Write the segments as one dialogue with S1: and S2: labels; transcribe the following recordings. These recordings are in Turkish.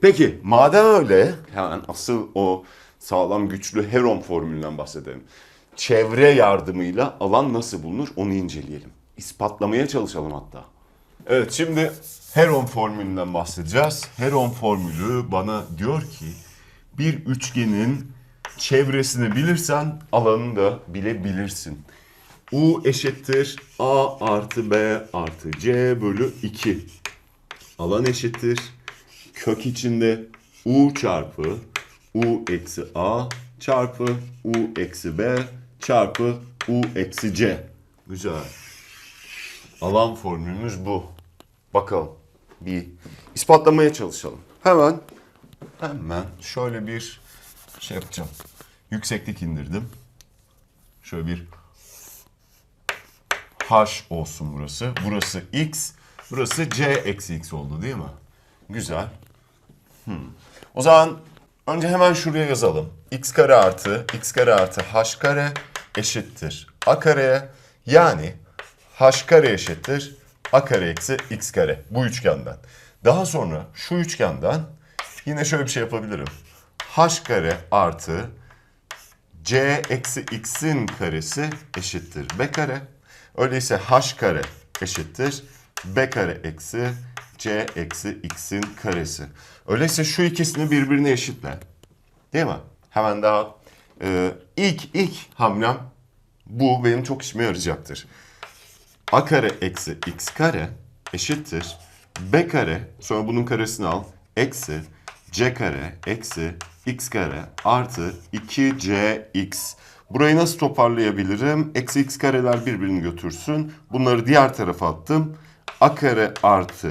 S1: Peki madem öyle hemen asıl o sağlam güçlü Heron formülünden bahsedelim. Çevre yardımıyla alan nasıl bulunur onu inceleyelim. İspatlamaya çalışalım hatta. Evet şimdi Heron formülünden bahsedeceğiz. Heron formülü bana diyor ki bir üçgenin çevresini bilirsen alanını da bilebilirsin. U eşittir A artı B artı C bölü 2. Alan eşittir. Kök içinde U çarpı U eksi A çarpı U eksi B çarpı U eksi C. Güzel. Alan formülümüz bu. Bakalım. Bir ispatlamaya çalışalım. Hemen hemen şöyle bir şey yapacağım. Yükseklik indirdim. Şöyle bir H olsun burası. Burası X. Burası C eksi X oldu değil mi? Güzel. Hmm. O zaman önce hemen şuraya yazalım. X kare artı X kare artı H kare eşittir A kareye. Yani H kare eşittir A kare eksi X kare. Bu üçgenden. Daha sonra şu üçgenden yine şöyle bir şey yapabilirim. H kare artı c eksi x'in karesi eşittir b kare. Öyleyse h kare eşittir b kare eksi c eksi x'in karesi. Öyleyse şu ikisini birbirine eşitle. Değil mi? Hemen daha e, ilk ilk hamlem bu benim çok işime yarayacaktır. a kare eksi x kare eşittir b kare sonra bunun karesini al eksi c kare eksi x kare artı 2cx. Burayı nasıl toparlayabilirim? Eksi x kareler birbirini götürsün. Bunları diğer tarafa attım. a kare artı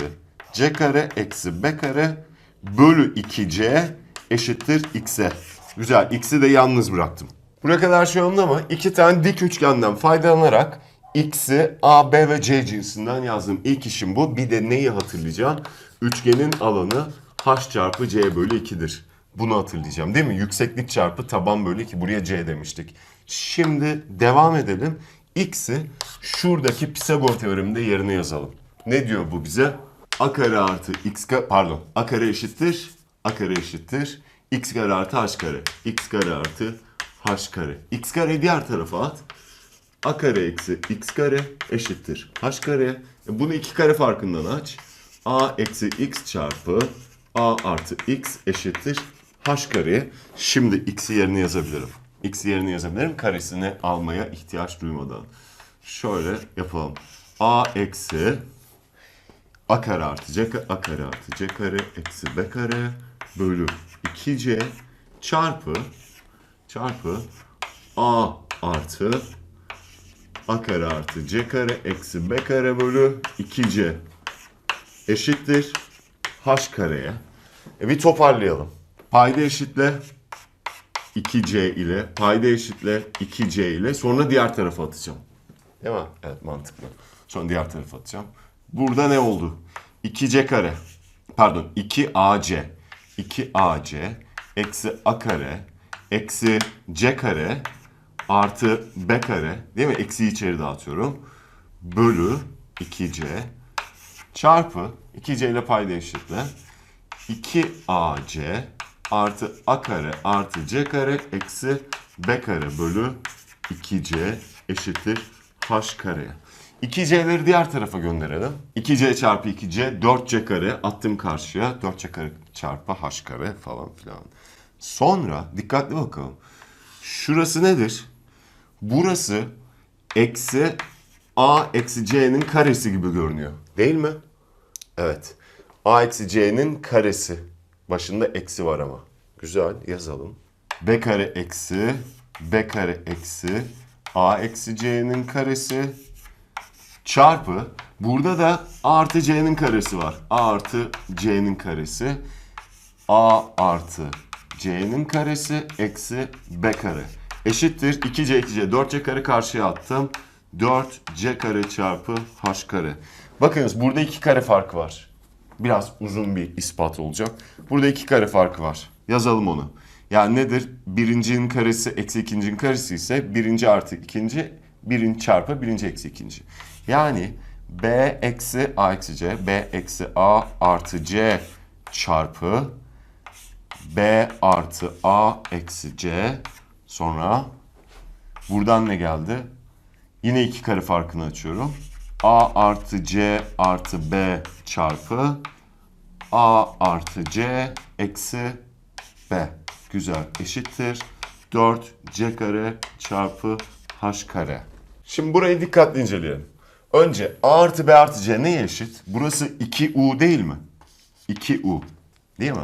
S1: c kare eksi b kare bölü 2c eşittir x'e. Güzel x'i de yalnız bıraktım. Buraya kadar şey yolunda ama iki tane dik üçgenden faydalanarak x'i A, B ve C cinsinden yazdım. İlk işim bu. Bir de neyi hatırlayacağım? Üçgenin alanı h çarpı c bölü 2'dir. Bunu hatırlayacağım değil mi? Yükseklik çarpı taban bölü 2. Buraya c demiştik. Şimdi devam edelim. X'i şuradaki Pisagor teoreminde yerine yazalım. Ne diyor bu bize? A kare artı x kare, pardon. A kare eşittir. A kare eşittir. X kare artı h kare. X kare artı h kare. X kareyi diğer tarafa at. A kare eksi x kare eşittir h kare. E bunu iki kare farkından aç. A eksi x çarpı A artı x eşittir h kare. Şimdi x'i yerine yazabilirim. X'i yerine yazabilirim karesini almaya ihtiyaç duymadan. Şöyle yapalım. A eksi a kare artı c kare, a kare artı c kare eksi b kare bölü 2c çarpı çarpı a artı a kare artı c kare eksi b kare bölü 2c eşittir h kareye. E bir toparlayalım. Payda eşitle 2c ile, payda eşitle 2c ile sonra diğer tarafa atacağım. Değil mi? Evet mantıklı. Sonra diğer tarafa atacağım. Burada ne oldu? 2c kare. Pardon 2ac. 2ac eksi a kare eksi c kare artı b kare değil mi? Eksiyi içeri dağıtıyorum. Bölü 2c çarpı 2c ile payda eşitle 2ac artı a kare artı c kare eksi b kare bölü 2c eşittir h kare. 2c'leri diğer tarafa gönderelim. 2c çarpı 2c 4c kare attım karşıya. 4c kare çarpı h kare falan filan. Sonra dikkatli bakalım. Şurası nedir? Burası eksi a eksi c'nin karesi gibi görünüyor. Değil mi? Evet. A eksi C'nin karesi. Başında eksi var ama. Güzel yazalım. B kare eksi B kare eksi A eksi C'nin karesi çarpı burada da A artı C'nin karesi var. A artı C'nin karesi A artı C'nin karesi eksi B kare eşittir 2C 2C 4C kare karşıya attım. 4C kare çarpı H kare. Bakınız burada iki kare farkı var. Biraz uzun bir ispat olacak. Burada iki kare farkı var. Yazalım onu. Yani nedir? Birincinin karesi eksi ikincinin karesi ise birinci artı ikinci birinci çarpı birinci eksi ikinci. Yani B eksi A eksi C, B eksi A artı C çarpı B artı A eksi C. Sonra buradan ne geldi? Yine iki kare farkını açıyorum. A artı C artı B çarpı A artı C eksi B. Güzel eşittir. 4 C kare çarpı H kare. Şimdi burayı dikkatli inceleyelim. Önce A artı B artı C neye eşit? Burası 2U değil mi? 2U. Değil mi?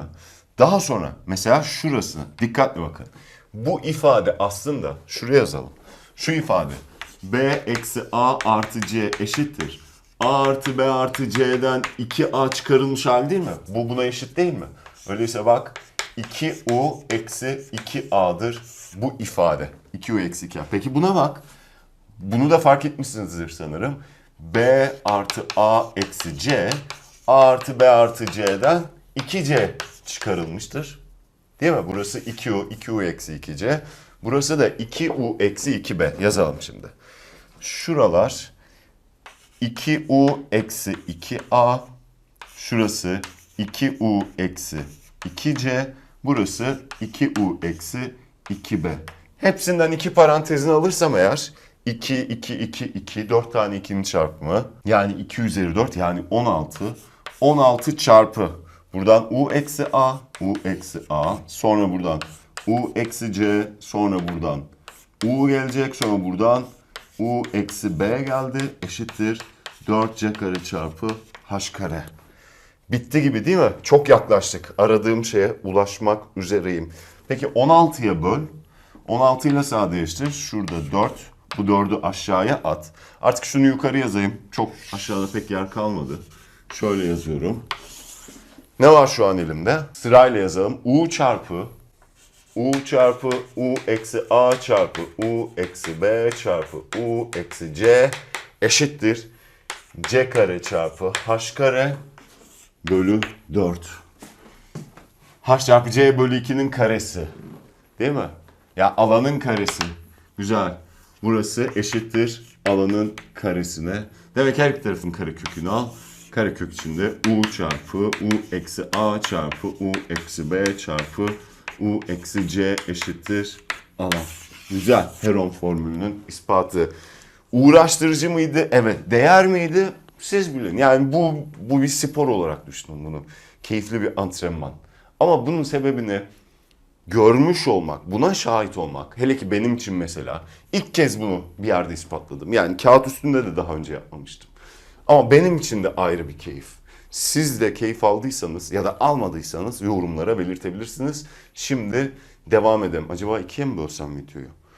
S1: Daha sonra mesela şurası. Dikkatli bakın. Bu ifade aslında şuraya yazalım. Şu ifade B eksi A artı C eşittir. A artı B artı C'den 2A çıkarılmış hali değil mi? Bu buna eşit değil mi? Öyleyse bak 2U eksi 2A'dır bu ifade. 2U eksi 2A. Peki buna bak. Bunu da fark etmişsinizdir sanırım. B artı A eksi C A artı B artı C'den 2C çıkarılmıştır. Değil mi? Burası 2U, 2U eksi 2C. Burası da 2U eksi 2B. Yazalım şimdi. Şuralar 2U eksi 2A. Şurası 2U eksi 2C. Burası 2U eksi 2B. Hepsinden iki parantezini alırsam eğer 2, 2, 2, 2, 4 tane 2'nin çarpımı. Yani 2 üzeri 4 yani 16. 16 çarpı. Buradan U eksi A, U eksi A. Sonra buradan U eksi C. Sonra buradan U gelecek. Sonra buradan U eksi B geldi. Eşittir 4C kare çarpı H kare. Bitti gibi değil mi? Çok yaklaştık. Aradığım şeye ulaşmak üzereyim. Peki 16'ya böl. 16 ile sadeleştir. Şurada 4. Bu 4'ü aşağıya at. Artık şunu yukarı yazayım. Çok aşağıda pek yer kalmadı. Şöyle yazıyorum. Ne var şu an elimde? Sırayla yazalım. U çarpı U çarpı U eksi A çarpı U eksi B çarpı U eksi C eşittir. C kare çarpı H kare bölü 4. H çarpı C bölü 2'nin karesi. Değil mi? Ya alanın karesi. Güzel. Burası eşittir alanın karesine. Demek her iki tarafın karekökünü al. Karekök içinde U çarpı U eksi A çarpı U eksi B çarpı U eksi C eşittir alan. Güzel. Heron formülünün ispatı. Uğraştırıcı mıydı? Evet. Değer miydi? Siz bilin. Yani bu, bu bir spor olarak düşünün bunu. Keyifli bir antrenman. Ama bunun sebebini görmüş olmak, buna şahit olmak, hele ki benim için mesela ilk kez bunu bir yerde ispatladım. Yani kağıt üstünde de daha önce yapmamıştım. Ama benim için de ayrı bir keyif. Siz de keyif aldıysanız ya da almadıysanız yorumlara belirtebilirsiniz. Şimdi devam edelim. Acaba ikiye mi bölsem videoyu?